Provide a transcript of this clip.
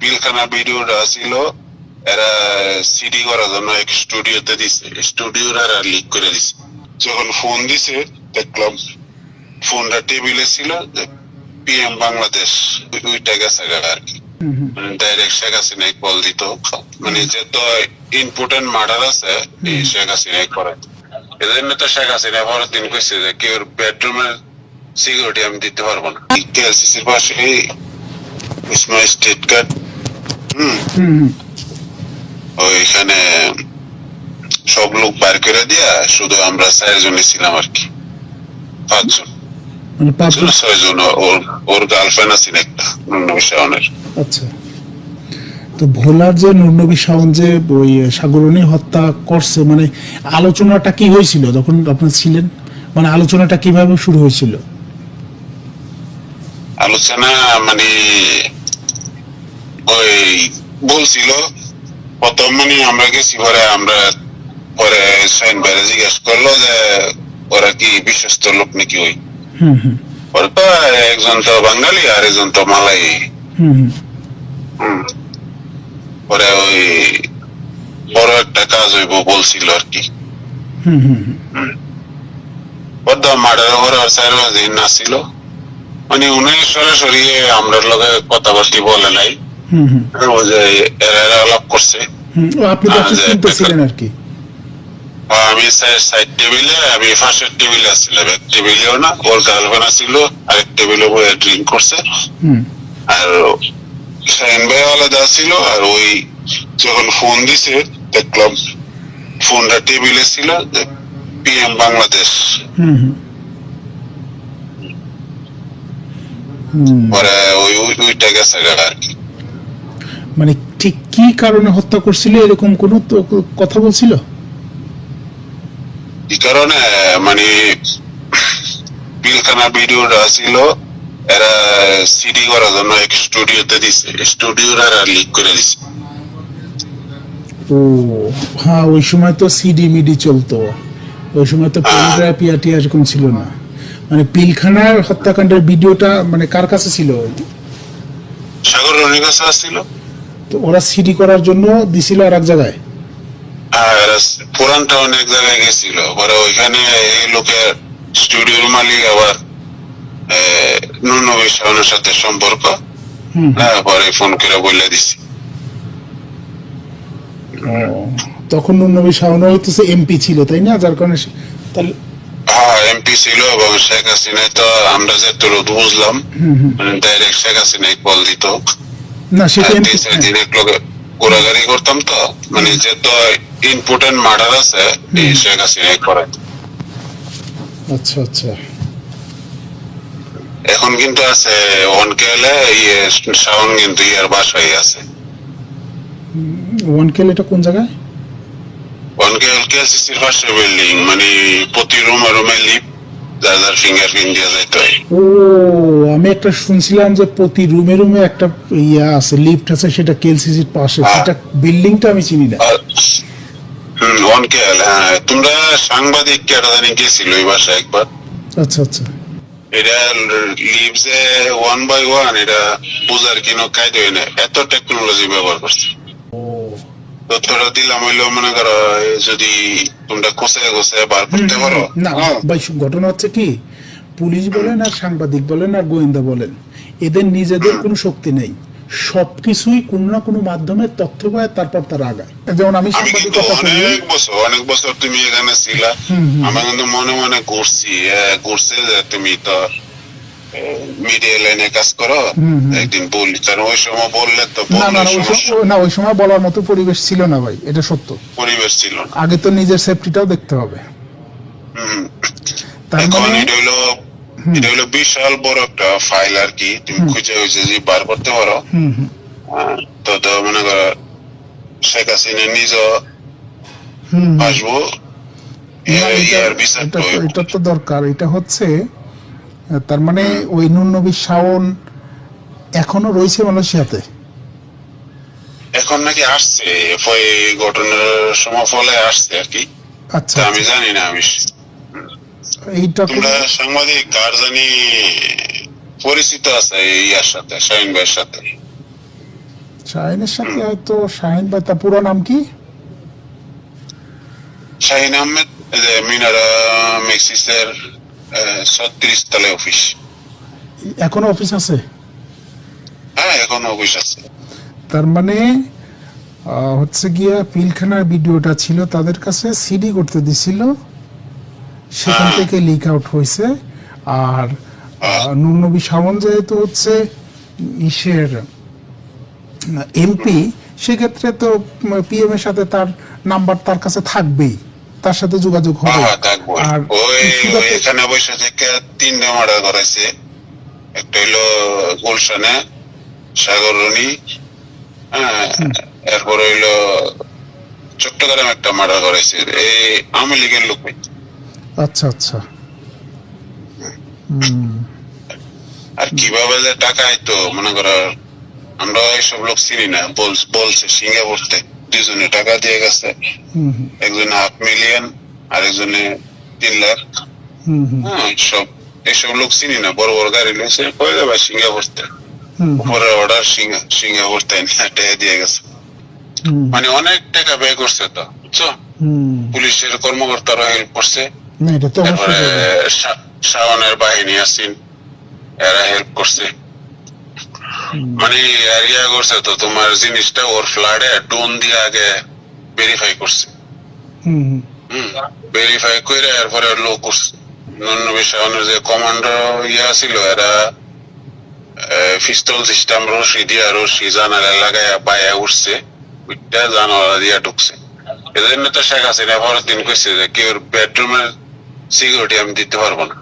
পিলখানা ভিডিওটা ছিল এরা সিডি করার জন্য এক স্টুডিওতে দিছে। স্টুডিওর আর লিক করে দিছে। যখন ফোন দিছে দেখলাম ফোনটা টেবিলে ছিল পিএম বাংলাদেশ ওইটা গেছে আর কি। হুম মানে ডাইরেক্ট শেখ হাসিনাই কল দিত। মানে যে তো ইম্পর্টেন্ট মার্ডার আছে এই শেখ হাসিনাই করে। এজন্য তো শেখ হাসিনা পরের দিন কইছে যে কেউ বেডরুমের সিকিউরিটি আমি দিতে পারব না? কেএলসিসির পাশে ইসমা স্টেট কার্ড হুম। ওইখানে সব লোক বার করে দিয়া শুধু আমরা চারজনই ছিলাম আর কি। পাঁচজন। মানে ছয়জন ওর ওর গার্লফ্রেন্ড একটা শাওনের। আচ্ছা। তো ভোলার যে নুরনবী শাওন যে ওই সাগরণী হত্যা করছে মানে আলোচনাটা কি হয়েছিল যখন আপনার ছিলেন? মানে আলোচনাটা কীভাবে শুরু হয়েছিল? আলোচনা মানে ওই বলছিল প্রথম মানে আমরা গেছি পরে আমরা পরে সাইন বাইরে জিজ্ঞেস করল যে ওরা কি বিশ্বস্ত লোক নাকি ওই? হুম তো একজন তো বাঙালি আর একজন তো মালাই। পরে ওই বড় একটা কাজ হইব বলছিল আর কি। মার্ডার করে বাজে নাছিল। মানে উনি সরাসরি আমরা লগে কথাবার্তি বলে নাই। আলাপ করছে। আপনি তো আহ, যে- আর কি। আমি সাইড টেবিলে আমি ফার্স্টের টেবিলে আসছিলাম। এক টেবিলেও না ওর গার্লফ্রেন্ড আসছিল আরেক টেবিলে বয়ে ড্রিঙ্ক করছে। আর সাইন ভাই আলাদা ছিল আর ওই যখন ফোন দিছে দেখলাম ফোনটা টেবিলে ছিল পিএম বাংলাদেশ হুম হুম। হুম। পরে ওই ওই- ওইটা গেছে আর কি। মানে ঠিক কি কারণে হত্যা করছিল এরকম কোন কথা বলছিল? এই কারণে? মানে পিলখানা ভিডিওটা ছিল এরা সিডি করার জন্য এক স্টুডিওতে দিছে। স্টুডিওর আর লিক করে দিছে। ও হ্যাঁ ওই সময় তো সিডি মিডি চলতো। ওই সময় তো ইয়াটি এরকম ছিল না। মানে পিলখানার হত্যাকাণ্ডের ভিডিওটা মানে কার কাছে ছিল সাগর রনির কাছে আসছিল। তো ওরা সিডি করার জন্য দিছিল আর এক জায়গায়? আর পুরানটা অনেক জায়গায় গেছিল। পরে ওইখানে এই লোকের স্টুডিওর মালিক আবার নুনবী শাহনের সাথে সম্পর্ক। হুম। হ্যাঁ পরে ফোন করে বলে দিছি। তখন নবী শাহন হইতেছে এমপি ছিল তাই না? যার কারণে তাহলে হ্যাঁ এমপি ছিল এবং শেখ হাসিনাই তো আমরা যে তোর বুঝলাম ডাইরেক্ট শেখ হাসিনাই কল দিত। না সেটা আর লগে ঘোরাঘুরি করতাম তো মানে যে তো ইম্পর্টেন্ট মার্ডার আছে এই শেখ হাসিনাই করে আচ্ছা আচ্ছা। এখন কিন্তু আছে ওয়ান কেলে ইয়ে শাওন কিন্তু ইয়ার বাসায় আছে। ওয়ান কেল এটা কোন জায়গায়? ওয়ান কেল কেসিসির পাশে বিল্ডিং মানে প্রতি রুমে রুমে লিপ যার দিয়ে যাইতে হয় ও আমি একটা শুনছিলাম যে প্রতি রুমে রুমে একটা ইয়া আছে লিফট আছে সেটা কেলসিসির পাশে। হ্যাঁ। সেটা বিল্ডিংটা আমি চিনি না। ওয়ান কেল হ্যাঁ তোমরা সাংবাদিক কেটা জানি গেছিল ওই বাসায় একবার? আচ্ছা আচ্ছা। এটা লিভসে ওয়ান বাই ওয়ান এটা বুঝার কিনো কায়দা হয় না এত টেকনোলজি ব্যবহার করছে। তথ্যটা দিলাম হইল মনে করো যদি তোমরা কোথায় কোথায় বার করতে পারো না হ্যাঁ। ভাই ঘটনা হচ্ছে কি পুলিশ বলেন আর সাংবাদিক বলেন আর গোয়েন্দা বলেন এদের নিজেদের কোনো শক্তি নেই। সবকিছুই কোনো না কোনো মাধ্যমে তথ্য পায় তারপর তার আগায়। যেমন আমি আমি সাংবাদিকতা করি অনেক বছর অনেক বছর তুমি এখানে ছিলা। হুম, হুম। আমি কিন্তু মনে মনে ঘুরছি এ, ঘুরছে যে তুমি তো মিডিয়া লাইনে কাজ করো। একদিন বললি কারণ ওই সময় বললে তো না না বললে না, ওই সময়- না ওই সময় বলার মতো পরিবেশ ছিল না ভাই এটা সত্য। পরিবেশ ছিল আগে তো নিজের সেফটিটাও দেখতে হবে। তার মানে এটা এটা বিশাল বড় একটা ফাইল আর কি। তুমি খুঁজে হয়েছে যে বার করতে পারো। হ্যাঁ, তো তো মনে করো শেখ হাসিনা নিজ। আসব। এটা- তো- দরকার। এটা হচ্ছে তার মানে ওই নবী শাওন এখনও রয়েছে মালয়েশিয়াতে? এখন নাকি আসছে এই ঘটনার সময় ফলে আসছে আর কি। আচ্ছা আমি জানি না আমি এইটা তোমরা সাংবাদিক কার জানি পরিচিত আছে এই ইয়ার সাথে শাহিন ভাইয়ের সাথে? শাহিনের সাথে হয়তো শাহিন ভাই তার পুরো নাম কি? শাহিন আহমেদ মিনারা মেক্সিসের ছত্রিশ অফিস এখনও অফিস আছে? হ্যাঁ এখন অফিস আছে। তার মানে হচ্ছে গিয়া পিলখানার ভিডিওটা ছিল তাদের কাছে সিডি করতে দিছিল। সেখান হ্যাঁ। থেকে লিক আউট হয়েছে। আর আহ, নুরনবী সামন যেহেতু হচ্ছে ইসের এমপি সেক্ষেত্রে তো পিএম এর সাথে তার নাম্বার তার কাছে থাকবেই। তার সাথে যোগাযোগ হবে। আর এখানে বসে থেকে তিনটা মার্ডার করেছে একটা হইল গুলশানে সাগরণী হ্যাঁ এরপর হইল চট্টগ্রাম একটা মার্ডার করেছে এই আওয়ামী লীগের লোক আচ্ছা আচ্ছা। আর কীভাবে যে টাকা আইতো মনে করো আমরা এইসব লোক চিনি না। বল- বলছে সিঙ্গাপুরতে দুজনে টাকা দিয়ে গেছে। একজনে হাফ মিলিয়ন আর একজনে তিন লাখ। হ্যাঁ সব এইসব লোক চিনি না বড় বড় গাড়ি নিয়েছে কয়ে যাবে সিঙ্গাপুরতে? উপরে অর্ডার সিঙ্গাপুর তাই না টাকা দিয়ে গেছে। মানে অনেক টাকা ব্যয় করছে তো বুঝছ? পুলিশের কর্মকর্তারা হেল্প করছে। তারপরে শাওনের বাহিনী আছেন এরা হেল্প করছে। মানে এরিয়া করছে তো তোমার জিনিসটা ওর ফ্লাডে ডোন দিয়ে আগে ভেরিফাই করছে। হুম হুম, ভেরিফাই করে এরপরে লোক করছে। নন্নবী শাওনের যে কমান্ডো ইয়া ছিল এরা পিস্তল সিস্টেম রশি দিয়া রশি জানালা লাগায় পায়ে উঠছে উঠটা জানালা দিয়া ঢুকছে। এজন্য তো শেখ হাসিনা পরের দিন কইছে যে কেউ বেডরুমের সিকিউরিটি আমি দিতে পারব না।